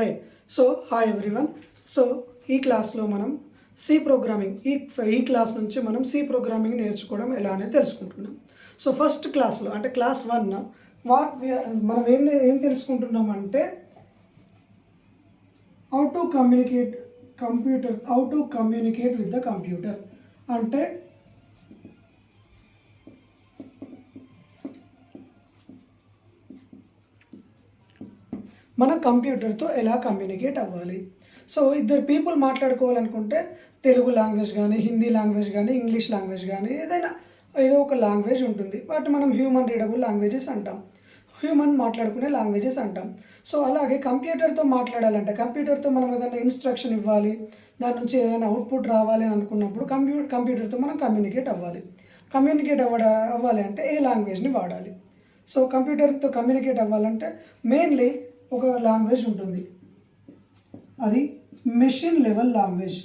Right so hi everyone so ఈ క్లాస్లో మనం సి ప్రోగ్రామింగ్ ఈ ఈ క్లాస్ నుంచి మనం సి ప్రోగ్రామింగ్ నేర్చుకోవడం ఎలా అనేది తెలుసుకుంటున్నాం. సో ఫస్ట్ క్లాస్లో అంటే క్లాస్ వన్ వాట్ మనం ఏం ఏం తెలుసుకుంటున్నాం అంటే how to communicate computer how to communicate with the computer అంటే మనం కంప్యూటర్తో ఎలా కమ్యూనికేట్ అవ్వాలి? సో ఇద్దరు పీపుల్ మాట్లాడుకోవాలనుకుంటే తెలుగు లాంగ్వేజ్ కానీ హిందీ లాంగ్వేజ్ కానీ ఇంగ్లీష్ లాంగ్వేజ్ కానీ ఏదైనా ఏదో ఒక లాంగ్వేజ్ ఉంటుంది. వాటిని మనం హ్యూమన్ రీడబుల్ లాంగ్వేజెస్ అంటాం. హ్యూమన్ మాట్లాడుకునే లాంగ్వేజెస్ అంటాం. సో అలాగే కంప్యూటర్తో మాట్లాడాలంటే కంప్యూటర్తో మనం ఏదైనా ఇన్స్ట్రక్షన్ ఇవ్వాలి దాని నుంచి ఏదైనా అవుట్పుట్ రావాలి అని అనుకున్నప్పుడు కంప్యూ కంప్యూటర్తో మనం కమ్యూనికేట్ అవ్వాలి. కమ్యూనికేట్ అవ్వడ అవ్వాలి అంటే ఏ లాంగ్వేజ్ని వాడాలి. సో కంప్యూటర్తో కమ్యూనికేట్ అవ్వాలంటే మెయిన్లీ ఒక లాంగ్వేజ్ ఉంటుంది. అది machine level language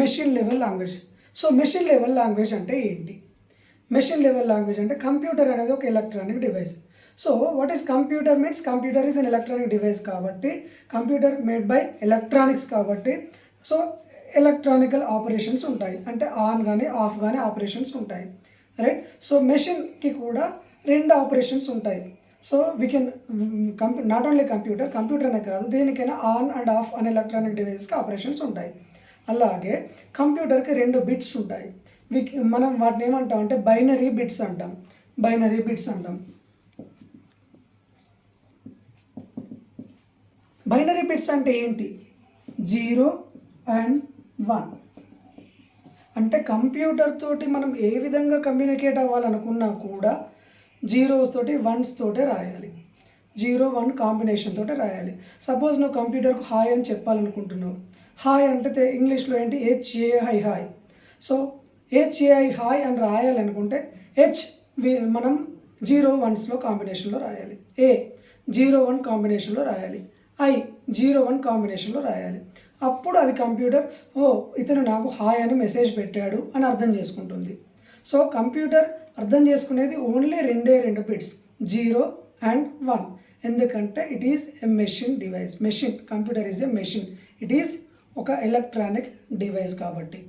machine level language so machine level language అంటే ఏంటి? మెషిన్ లెవెల్ లాంగ్వేజ్ అంటే కంప్యూటర్ అనేది ఒక electronic device so what is computer means computer is an electronic device కాబట్టి కంప్యూటర్ మేడ్ బై ఎలక్ట్రానిక్స్ కాబట్టి so electronical operations ఉంటాయి. అంటే on కానీ ఆఫ్ కానీ ఆపరేషన్స్ ఉంటాయి. రైట్ సో మెషిన్కి కూడా రెండు ఆపరేషన్స్ ఉంటాయి. సో వీ కెన్ కంప్యూ నాట్ ఓన్లీ కంప్యూటర్ కంప్యూటర్ అనే కాదు దేనికైనా ఆన్ అండ్ ఆఫ్ అనే ఎలక్ట్రానిక్ డివైస్కి ఆపరేషన్స్ ఉంటాయి. అలాగే కంప్యూటర్కి రెండు బిట్స్ ఉంటాయి. వి మనం వాటిని ఏమంటాం అంటే బైనరీ బిట్స్ అంటాం. బైనరీ బిట్స్ అంటాం. బైనరీ బిట్స్ అంటే ఏంటి? జీరో అండ్ వన్ అంటే కంప్యూటర్ తోటి మనం ఏ విధంగా కమ్యూనికేట్ అవ్వాలనుకున్నా కూడా జీరోస్ తోటి వన్స్ తోటే రాయాలి. జీరో వన్ కాంబినేషన్ తోటే రాయాలి. సపోజ్ నువ్వు కంప్యూటర్కు హాయ్ అని చెప్పాలనుకుంటున్నావు. హాయ్ అంటే ఇంగ్లీష్లో ఏంటి? HAI hi so HAI hi అని రాయాలనుకుంటే హెచ్ వి- మనం జీరో వన్స్లో కాంబినేషన్లో రాయాలి. ఏ జీరో వన్ కాంబినేషన్లో రాయాలి. ఐ జీరో వన్ కాంబినేషన్లో రాయాలి. అప్పుడు అది కంప్యూటర్ ఓ ఇతను నాకు హాయ్ అని మెసేజ్ పెట్టాడు అని అర్థం చేసుకుంటుంది. సో కంప్యూటర్ అర్థం చేసుకునేది ఓన్లీ రెండే రెండు బిట్స్ జీరో అండ్ వన్. ఎందుకంటే it is a machine device machine computer is a machine it is ఒక ఎలక్ట్రానిక్ డివైస్ కాబట్టి.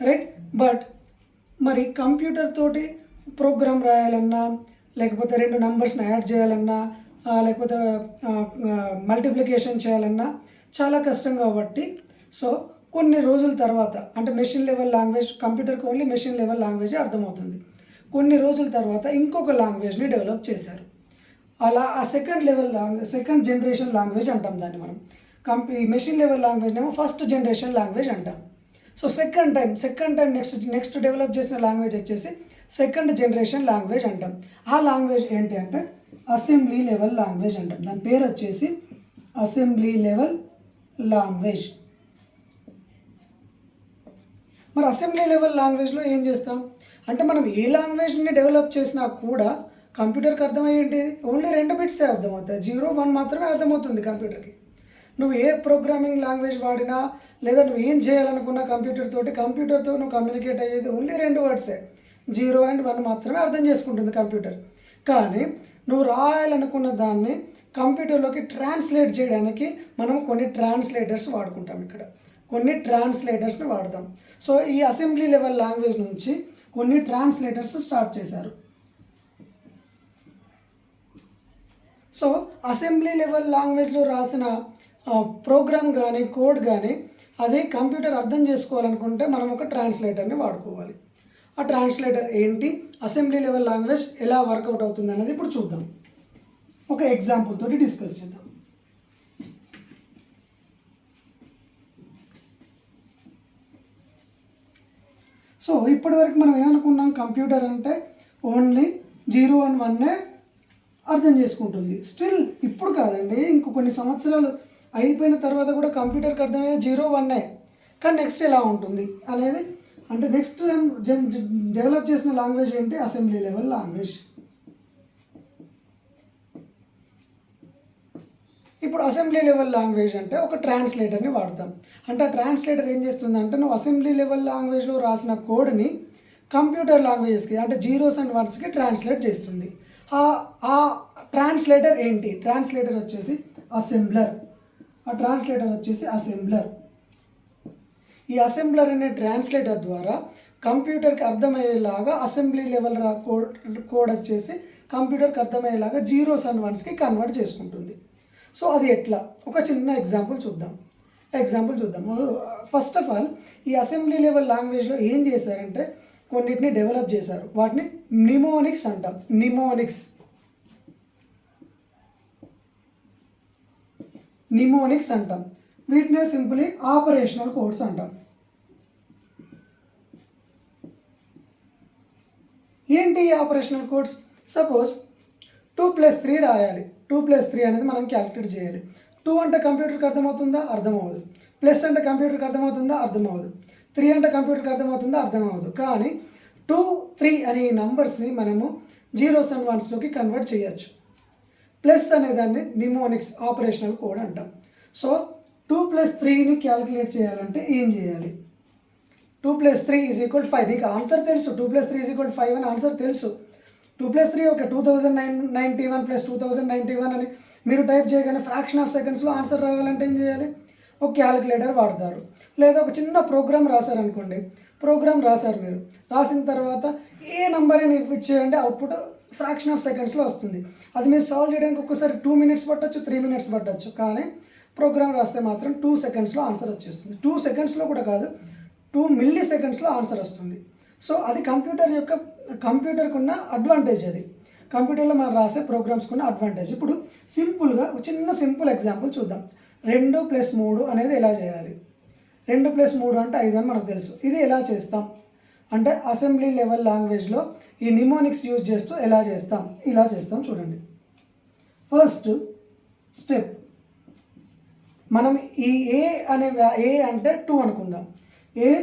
రైట్ బట్ మరి కంప్యూటర్ తోటి ప్రోగ్రామ్ రాయాలన్నా లేకపోతే రెండు నంబర్స్ని యాడ్ చేయాలన్నా లేకపోతే మల్టిప్లికేషన్ చేయాలన్నా చాలా కష్టం కాబట్టి సో కొన్ని రోజుల తర్వాత అంటే మెషిన్ లెవెల్ లాంగ్వేజ్ కంప్యూటర్కి ఓన్లీ మెషిన్ లెవెల్ లాంగ్వేజే అర్థమవుతుంది. కొన్ని రోజుల తర్వాత ఇంకొక లాంగ్వేజ్ని డెవలప్ చేశారు. అలా ఆ second level language second generation language అంటాం దాన్ని మనం. కంపీ మెషిన్ లెవెల్ లాంగ్వేజ్ ఏమో ఫస్ట్ జనరేషన్ లాంగ్వేజ్ అంటాం. So second time second time next next develop చేసిన లాంగ్వేజ్ వచ్చేసి సెకండ్ జనరేషన్ లాంగ్వేజ్ అంటాం. ఆ లాంగ్వేజ్ ఏంటి అంటే అసెంబ్లీ లెవెల్ లాంగ్వేజ్ అంటాం. దాని పేరు వచ్చేసి అసెంబ్లీ లెవెల్ లాంగ్వేజ్. మరి అసెంబ్లీ లెవెల్ లాంగ్వేజ్లో ఏం చేస్తాం? అంటే మనం ఏ లాంగ్వేజ్ని డెవలప్ చేసినా కూడా కంప్యూటర్కి అర్థమయ్యేంటి ఓన్లీ రెండు బిట్సే అర్థమవుతాయి. జీరో వన్ మాత్రమే అర్థమవుతుంది కంప్యూటర్కి. నువ్వు ఏ ప్రోగ్రామింగ్ లాంగ్వేజ్ వాడినా లేదా నువ్వు ఏం చేయాలనుకున్నా కంప్యూటర్ తోటి కంప్యూటర్తో నువ్వు కమ్యూనికేట్ అయ్యేది ఓన్లీ రెండు వర్డ్సే. జీరో అండ్ వన్ మాత్రమే అర్థం చేసుకుంటుంది కంప్యూటర్. కానీ నువ్వు రాయాలనుకున్న దాన్ని కంప్యూటర్లోకి ట్రాన్స్లేట్ చేయడానికి మనం కొన్ని ట్రాన్స్లేటర్స్ వాడుకుంటాం ఇక్కడ. కొన్ని ట్రాన్స్లేటర్స్ని వాడతాం. సో ఈ అసెంబ్లీ లెవెల్ లాంగ్వేజ్ నుంచి కొన్ని ట్రాన్స్లేటర్స్ స్టార్ట్ చేశారు. సో అసెంబ్లీ లెవెల్ లాంగ్వేజ్లో రాసిన ప్రోగ్రామ్ కానీ కోడ్ కానీ అది కంప్యూటర్ అర్థం చేసుకోవాలనుకుంటే మనం ఒక ట్రాన్స్లేటర్ని వాడుకోవాలి. ఆ ట్రాన్స్లేటర్ ఏంటి? అసెంబ్లీ లెవెల్ లాంగ్వేజ్ ఎలా వర్కౌట్ అవుతుంది అనేది ఇప్పుడు చూద్దాం. ఒక ఎగ్జాంపుల్ తోటి డిస్కస్ చేద్దాం. సో ఇప్పటివరకు మనం ఏమనుకున్నాం? కంప్యూటర్ అంటే ఓన్లీ జీరో అండ్ వన్నే అర్థం చేసుకుంటుంది. స్టిల్ ఇప్పుడు కాదండి. ఇంకో కొన్ని సంవత్సరాలు అయిపోయిన తర్వాత కూడా కంప్యూటర్కి అర్థమయ్యేది జీరో వన్నే కానీ నెక్స్ట్ ఎలా ఉంటుంది అనేది? అంటే నెక్స్ట్ జన్ డెవలప్ చేసిన లాంగ్వేజ్ ఏంటి? అసెంబ్లీ లెవెల్ లాంగ్వేజ్ ఇప్పుడు అసెంబ్లీ లెవెల్ లాంగ్వేజ్ అంటే ఒక ట్రాన్స్లేటర్ని వాడతాం. అంటే ఆ ట్రాన్స్లేటర్ ఏం చేస్తుంది అంటే నువ్వు అసెంబ్లీ లెవెల్ లాంగ్వేజ్లో రాసిన కోడ్ని కంప్యూటర్ లాంగ్వేజెస్కి అంటే జీరోస్ అండ్ వన్స్కి ట్రాన్స్లేట్ చేస్తుంది. ఆ- ఆ ట్రాన్స్లేటర్ ఏంటి? ట్రాన్స్లేటర్ వచ్చేసి అసెంబ్లర్. ఆ ట్రాన్స్లేటర్ వచ్చేసి అసెంబ్లర్. ఈ అసెంబ్లర్ అనే ట్రాన్స్లేటర్ ద్వారా కంప్యూటర్కి అర్థమయ్యేలాగా assembly level raw code code వచ్చేసి కంప్యూటర్కి అర్థమయ్యేలాగా జీరోస్ అండ్ వన్స్కి కన్వర్ట్ చేసుకుంటుంది. సో అది ఎట్లా? ఒక చిన్న ఎగ్జాంపుల్ చూద్దాం. ఎగ్జాంపుల్ చూద్దాం. ఫస్ట్ ఆఫ్ ఆల్ ఈ అసెంబ్లీ లెవెల్ లాంగ్వేజ్లో ఏం చేశారంటే కొన్నిటిని డెవలప్ చేశారు. వాటిని నిమోనిక్స్ అంటాం. నిమోనిక్స్ నిమోనిక్స్ అంటాం. వీటినే సింపుల్లీ ఆపరేషనల్ కోడ్స్ అంటాం. ఏంటి ఈ operational codes suppose two plus three రాయాలి. టూ ప్లస్ త్రీ అనేది మనం క్యాలిక్యులేట్ చేయాలి. టూ అంటే కంప్యూటర్కి అర్థమవుతుందా? అర్థమవుదు ప్లస్ అంటే కంప్యూటర్కి అర్థమవుతుందా? అర్థమవుదు త్రీ అంటే కంప్యూటర్కి అర్థమవుతుందా? అర్థమవ్వదు. కానీ టూ త్రీ అనే ఈ నంబర్స్ని మనము జీరోస్ అండ్ వన్స్లోకి కన్వర్ట్ చేయొచ్చు. ప్లస్ అనే దాన్ని నిమోనిక్స్ ఆపరేషనల్ కోడ్ అంటాం. సో టూ ప్లస్ త్రీని క్యాలిక్యులేట్ చేయాలంటే ఏం చేయాలి? Two plus three is equal five. నీకు ఆన్సర్ తెలుసు. Two plus three is equal five అని ఆన్సర్ తెలుసు. Two plus three okay two thousand nine ninety one plus two thousand ninety one అని మీరు టైప్ చేయగానే ఫ్రాక్షన్ ఆఫ్ సెకండ్స్లో answer రావాలంటే ఏం చేయాలి? ఒక క్యాలిక్యులేటర్ వాడతారు. లేదా ఒక చిన్న ప్రోగ్రామ్ రాశారనుకోండి. ప్రోగ్రామ్ రాశారు మీరు. రాసిన తర్వాత ఏ నెంబర్ అని ఇచ్చేయండి అవుట్పుట్ ఫ్రాక్షన్ ఆఫ్ సెకండ్స్లో వస్తుంది. అది మీరు సాల్వ్ చేయడానికి ఒక్కసారి టూ మినిట్స్ పట్టచ్చు త్రీ మినిట్స్ పట్టచ్చు. కానీ ప్రోగ్రామ్ రాస్తే మాత్రం టూ సెకండ్స్లో ఆన్సర్ వచ్చేస్తుంది. టూ సెకండ్స్లో కూడా కాదు టూ మిల్లీ సెకండ్స్లో ఆన్సర్ వస్తుంది. సో అది కంప్యూటర్ యొక్క కంప్యూటర్కి ఉన్న అడ్వాంటేజ్ అది. కంప్యూటర్లో మనం రాసే ప్రోగ్రామ్స్కి ఉన్న అడ్వాంటేజ్ ఇప్పుడు సింపుల్గా చిన్న సింపుల్ ఎగ్జాంపుల్ చూద్దాం. రెండు ప్లస్ మూడు అనేది ఎలా చేయాలి? రెండు ప్లస్ మూడు అంటే ఐదు అని మనకు తెలుసు. ఇది ఎలా చేస్తాం? అంటే అసెంబ్లీ లెవెల్ లాంగ్వేజ్లో ఈ నిమోనిక్స్ యూజ్ చేస్తూ ఎలా చేస్తాం? ఇలా చేస్తాం చూడండి. ఫస్ట్ స్టెప్ మనం ఈ ఏ అనే ఏ అంటే టూ అనుకుందాం. ఏ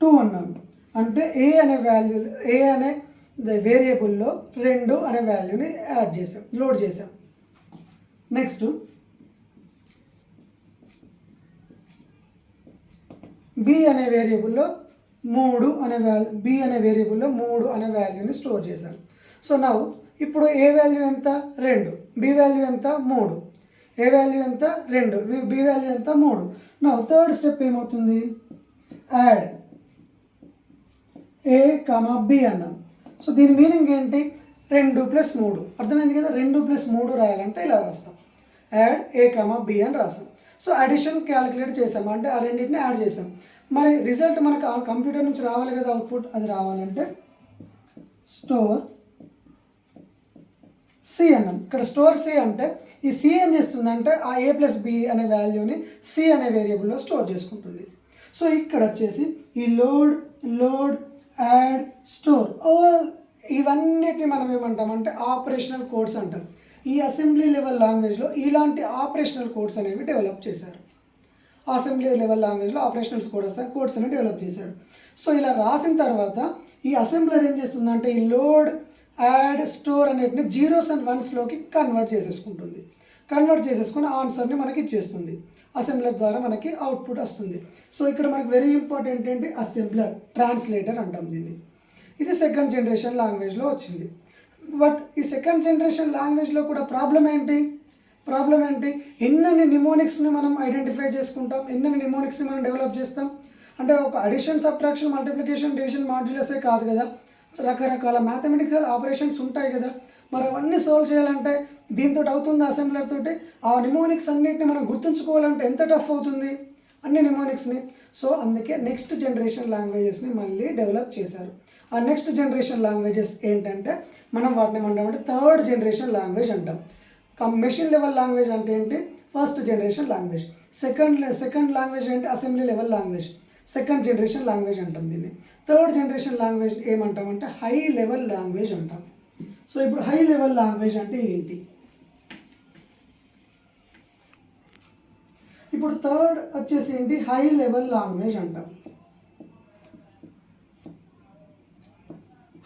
టూ అన్నాం. అంటే ఏ అనే వాల్యూ ఏ అనే వేరియబుల్లో రెండు అనే వాల్యూని యాడ్ చేసాం లోడ్ చేసాం. నెక్స్ట్ బి అనే వేరియబుల్లో మూడు అనే వాల్యూ బి అనే వేరియబుల్లో మూడు అనే వాల్యూని స్టోర్ చేశాను సో నా ఇప్పుడు ఏ వాల్యూ ఎంత? రెండు. బి వాల్యూ ఎంత? మూడు. ఏ వాల్యూ ఎంత? రెండు. బి వాల్యూ ఎంత? మూడు. నా థర్డ్ స్టెప్ ఏమవుతుంది? యాడ్ ఏ కామా బి అన్నాం. సో దీని మీనింగ్ ఏంటి? రెండు ప్లస్ మూడు. అర్థమైంది కదా? రెండు ప్లస్ మూడు రాయాలంటే ఇలా రాస్తాం. యాడ్ ఏ కామా బి అని రాస్తాం. సో అడిషన్ క్యాలిక్యులేట్ చేసాం. అంటే ఆ రెండింటిని యాడ్ చేసాం. మరి రిజల్ట్ మనకు ఆ కంప్యూటర్ నుంచి రావాలి కదా అవుట్పుట్ అది రావాలంటే స్టోర్ సి అన్నాం. ఇక్కడ స్టోర్ సి అంటే ఈ సి ఏం చేస్తుందంటే ఆ ఏ ప్లస్ బి అనే వాల్యూని సి అనే వేరియబుల్లో స్టోర్ చేసుకుంటుంది. సో ఇక్కడ వచ్చేసి ఈ లోడ్ లోడ్ యాడ్ స్టోర్ ఇవన్నిటిని మనం ఏమంటాం అంటే ఆపరేషనల్ కోడ్స్ అంటాం. ఈ అసెంబ్లీ లెవెల్ లాంగ్వేజ్లో ఇలాంటి ఆపరేషనల్ కోడ్స్ అనేవి డెవలప్ చేశారు. అసెంబ్లీ లెవెల్ లాంగ్వేజ్లో ఆపరేషనల్ కోడ్స్ కోడ్స్ అనేవి డెవలప్ చేశారు. సో ఇలా రాసిన తర్వాత ఈ అసెంబ్లర్ ఏం చేస్తుందంటే ఈ లోడ్ యాడ్ స్టోర్ అనేటిని జీరోస్ అండ్ వన్స్లోకి కన్వర్ట్ చేసేసుకుంటుంది. కన్వర్ట్ చేసేసుకుని ఆన్సర్ని మనకి ఇచ్చేస్తుంది. అసెంబ్లర్ ద్వారా మనకి అవుట్పుట్ వస్తుంది. సో ఇక్కడ మనకి వెరీ ఇంపార్టెంట్ ఏంటి? అసెంబ్లర్ ట్రాన్స్లేటర్ అంటాం దీన్ని. ఇది సెకండ్ జనరేషన్ లాంగ్వేజ్లో వచ్చింది. బట్ ఈ సెకండ్ జనరేషన్ లాంగ్వేజ్లో కూడా ప్రాబ్లం ఏంటి? ప్రాబ్లం ఏంటి? ఎన్నని నిమోనిక్స్ని మనం ఐడెంటిఫై చేసుకుంటాం? ఎన్నని నిమోనిక్స్ని మనం డెవలప్ చేస్తాం? అంటే ఒక అడిషన్ సబ్ట్రాక్షన్ మల్టిప్లికేషన్ డివిజన్ మాడ్యులసే కాదు కదా? రకరకాల మ్యాథమెటికల్ ఆపరేషన్స్ ఉంటాయి కదా? మరి అవన్నీ సాల్వ్ చేయాలంటే దీంతో అవుతుంది అసెంబ్లర్ ఆ నిమోనిక్స్ అన్నింటిని మనం గుర్తుంచుకోవాలంటే ఎంత టఫ్ అవుతుంది? అన్ని నిమోనిక్స్ని సో అందుకే నెక్స్ట్ జనరేషన్ లాంగ్వేజెస్ని మళ్ళీ డెవలప్ చేశారు. ఆ నెక్స్ట్ జనరేషన్ లాంగ్వేజెస్ ఏంటంటే మనం వాటిని ఏమంటామంటే థర్డ్ జనరేషన్ లాంగ్వేజ్ అంటాం. మెషిన్ లెవెల్ లాంగ్వేజ్ అంటే ఏంటి? First generation language second second language అంటే assembly level language second generation language అంటాం దీన్ని. థర్డ్ జనరేషన్ లాంగ్వేజ్ ఏమంటామంటే హై లెవెల్ లాంగ్వేజ్ అంటాం. సో ఇప్పుడు హై లెవెల్ లాంగ్వేజ్ అంటే ఏంటి? ఇప్పుడు థర్డ్ వచ్చేసి ఏంటి? హై లెవెల్ లాంగ్వేజ్ అంటాం.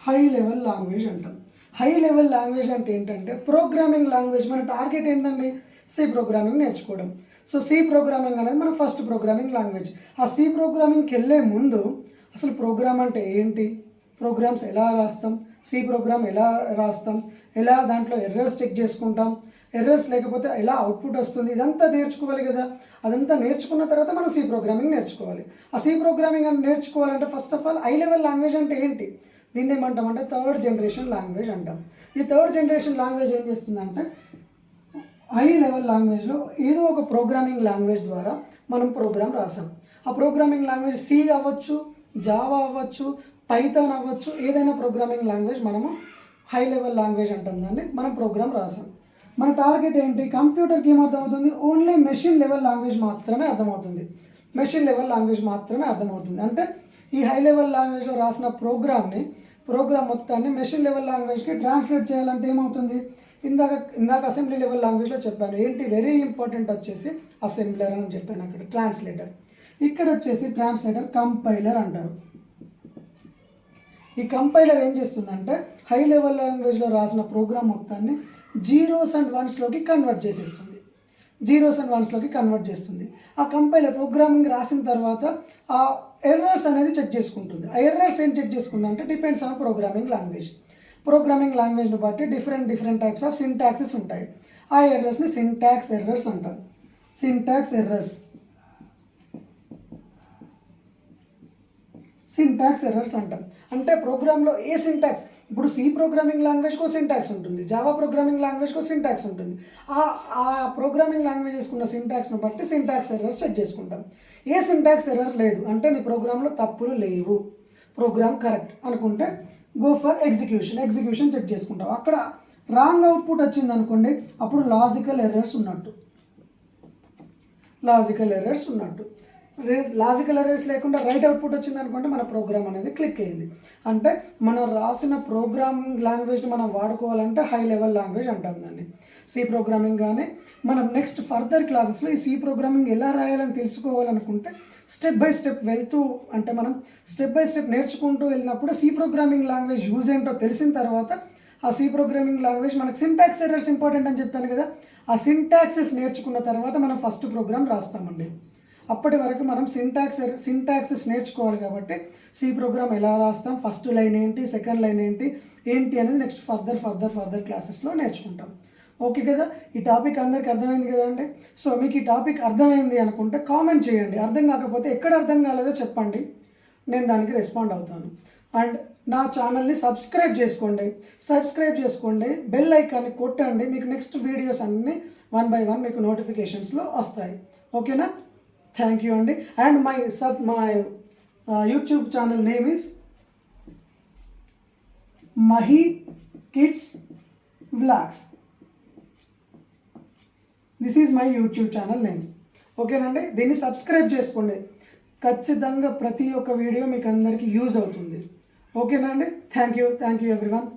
హై లెవెల్ లాంగ్వేజ్ అంటాం. హై లెవెల్ లాంగ్వేజ్ అంటే ఏంటంటే ప్రోగ్రామింగ్ లాంగ్వేజ్. మన టార్గెట్ ఏంటండి? సి ప్రోగ్రామింగ్ నేర్చుకోవడం. సో సి ప్రోగ్రామింగ్ అనేది మన ఫస్ట్ ప్రోగ్రామింగ్ లాంగ్వేజ్. ఆ సి ప్రోగ్రామింగ్కి వెళ్ళే ముందు అసలు ప్రోగ్రామ్ అంటే ఏంటి? ప్రోగ్రామ్స్ ఎలా రాస్తాం? సి ప్రోగ్రామ్ ఎలా రాస్తాం ఎలా దాంట్లో ఎర్రర్స్ చెక్ చేసుకుంటాం ఎర్రర్స్ లేకపోతే ఎలా అవుట్పుట్ వస్తుంది ఇదంతా నేర్చుకోవాలి కదా. అదంతా నేర్చుకున్న తర్వాత మనం సి ప్రోగ్రామింగ్ నేర్చుకోవాలి. ఆ సి ప్రోగ్రామింగ్ అని నేర్చుకోవాలంటే first of all high level language అంటే ఏంటి? దీన్ని ఏమంటాం అంటే థర్డ్ జనరేషన్ లాంగ్వేజ్ అంటాం. ఈ థర్డ్ జనరేషన్ లాంగ్వేజ్ ఏం చేస్తుందంటే హై లెవెల్ లాంగ్వేజ్లో ఏదో ఒక ప్రోగ్రామింగ్ లాంగ్వేజ్ ద్వారా మనం ప్రోగ్రామ్ రాసాం. ఆ ప్రోగ్రామింగ్ లాంగ్వేజ్ సి అవ్వచ్చు జావా అవ్వచ్చు పైథాన్ అవ్వచ్చు ఏదైనా ప్రోగ్రామింగ్ లాంగ్వేజ్ మనము హై లెవెల్ లాంగ్వేజ్ అంటాం దాన్ని మనం ప్రోగ్రామ్ రాసాం. మన టార్గెట్ ఏంటి? కంప్యూటర్కి ఏం అర్థమవుతుంది? ఓన్లీ మెషిన్ లెవెల్ లాంగ్వేజ్ మాత్రమే అర్థమవుతుంది. మెషిన్ లెవెల్ లాంగ్వేజ్ మాత్రమే అర్థమవుతుంది. అంటే ఈ హై లెవెల్ లాంగ్వేజ్లో రాసిన ప్రోగ్రామ్ని ప్రోగ్రామ్ మొత్తాన్ని మెషిన్ లెవెల్ లాంగ్వేజ్కి ట్రాన్స్లేట్ చేయాలంటే ఏమవుతుంది? ఇందాక ఇందాక అసెంబ్లీ లెవెల్ లాంగ్వేజ్లో చెప్పాను. ఏంటి? వెరీ ఇంపార్టెంట్ వచ్చేసి అసెంబ్లర్ అని చెప్పాను అక్కడ ట్రాన్స్లేటర్ ఇక్కడ వచ్చేసి ట్రాన్స్లేటర్ కంపైలర్ అంటారు. ఈ కంపైలర్ ఏం చేస్తుందంటే హై లెవెల్ లాంగ్వేజ్లో రాసిన ప్రోగ్రామ్ మొత్తాన్ని జీరోస్ అండ్ వన్స్లోకి కన్వర్ట్ చేసేస్తుంది. జీరోస్ అండ్ వన్స్లోకి కన్వర్ట్ చేస్తుంది. ఆ కంపైలర్ ప్రోగ్రామింగ్ రాసిన తర్వాత ఆ ఎర్రర్స్ అనేది చెక్ చేసుకుంటుంది. ఆ ఎర్రర్స్ ఏం check చేసుకుందంటే depends on programming language programming లాంగ్వేజ్ని బట్టి different different types of syntaxes ఉంటాయి. ఆ ఎర్రర్స్ని సింటాక్స్ ఎర్రర్స్ అంటారు. సింటాక్స్ ఎర్రర్స్ సింటాక్స్ ఎర్రర్స్ అంటాం. అంటే ప్రోగ్రాంలో ఏ సింటాక్స్ ఇప్పుడు సి ప్రోగ్రామింగ్ లాంగ్వేజ్కో సింటాక్స్ ఉంటుంది. జావా ప్రోగ్రామింగ్ లాంగ్వేజ్కో సింటాక్స్ ఉంటుంది. ఆ ఆ ప్రోగ్రామింగ్ లాంగ్వేజ్ చేసుకున్న సింటాక్స్ని బట్టి సింటాక్స్ ఎర్రర్స్ చెక్ చేసుకుంటాం. ఏ సింటాక్స్ ఎర్రర్ లేదు. అంటే నీ ప్రోగ్రాంలో తప్పులు లేవు. ప్రోగ్రామ్ కరెక్ట్ అనుకుంటే go for execution execution check చేసుకుంటాం. అక్కడ రాంగ్ అవుట్పుట్ వచ్చింది అనుకోండి అప్పుడు లాజికల్ ఎర్రర్స్ ఉన్నట్టు. లాజికల్ ఎర్రర్స్ ఉన్నట్టు. లాజికల్ ఎర్రర్స్ లేకుండా రైట్ అవుట్పుట్ వచ్చింది అనుకుంటే మన ప్రోగ్రామ్ అనేది క్లిక్ అయింది అంటే మనం రాసిన ప్రోగ్రామింగ్ లాంగ్వేజ్ని మనం వాడుకోవాలంటే హై లెవెల్ లాంగ్వేజ్ అంటాం దాన్ని. సి ప్రోగ్రామింగ్ కానీ మనం నెక్స్ట్ ఫర్దర్ క్లాసెస్లో ఈ సి ప్రోగ్రామింగ్ ఎలా రాయాలని తెలుసుకోవాలనుకుంటే స్టెప్ బై స్టెప్ వెళ్తూ అంటే మనం స్టెప్ బై స్టెప్ నేర్చుకుంటూ వెళ్ళినప్పుడు సి ప్రోగ్రామింగ్ లాంగ్వేజ్ యూజ్ ఏంటో తెలిసిన తర్వాత ఆ సి ప్రోగ్రామింగ్ లాంగ్వేజ్ మనకు సింటాక్స్ ఎర్రర్స్ ఇంపార్టెంట్ అని చెప్పాను కదా ఆ సింటాక్సెస్ నేర్చుకున్న తర్వాత మనం ఫస్ట్ ప్రోగ్రామ్ రాస్తామండి. అప్పటి వరకు మనం సింటాక్స్ సింటాక్సెస్ నేర్చుకోవాలి కాబట్టి సి ప్రోగ్రామ్ ఎలా రాస్తాం ఫస్ట్ లైన్ ఏంటి సెకండ్ లైన్ ఏంటి ఏంటి అనేది నెక్స్ట్ ఫర్దర్ ఫర్దర్ ఫర్దర్ క్లాసెస్లో నేర్చుకుంటాం. ఓకే కదా? ఈ టాపిక్ అందరికి అర్థమైంది కదండి సో మీకు ఈ టాపిక్ అర్థమైంది అనుకుంటే కామెంట్ చేయండి. అర్థం కాకపోతే ఎక్కడ అర్థం కాలేదో చెప్పండి. నేను దానికి రెస్పాండ్ అవుతాను. అండ్ నా ఛానల్ని సబ్స్క్రైబ్ చేసుకోండి. సబ్స్క్రైబ్ చేసుకోండి. బెల్ ఐకాన్ని కొట్టండి. మీకు నెక్స్ట్ వీడియోస్ అన్నీ వన్ బై వన్ మీకు నోటిఫికేషన్స్లో వస్తాయి. ఓకేనా థ్యాంక్ యూ అండి and my sub my YouTube channel name is Mahi kids vlogs this is my YouTube channel name ఓకేనండి దీన్ని సబ్స్క్రైబ్ చేసుకోండి. ఖచ్చితంగా ప్రతి ఒక్క వీడియో మీకు అందరికీ యూజ్ అవుతుంది. ఓకేనండి thank you thank you everyone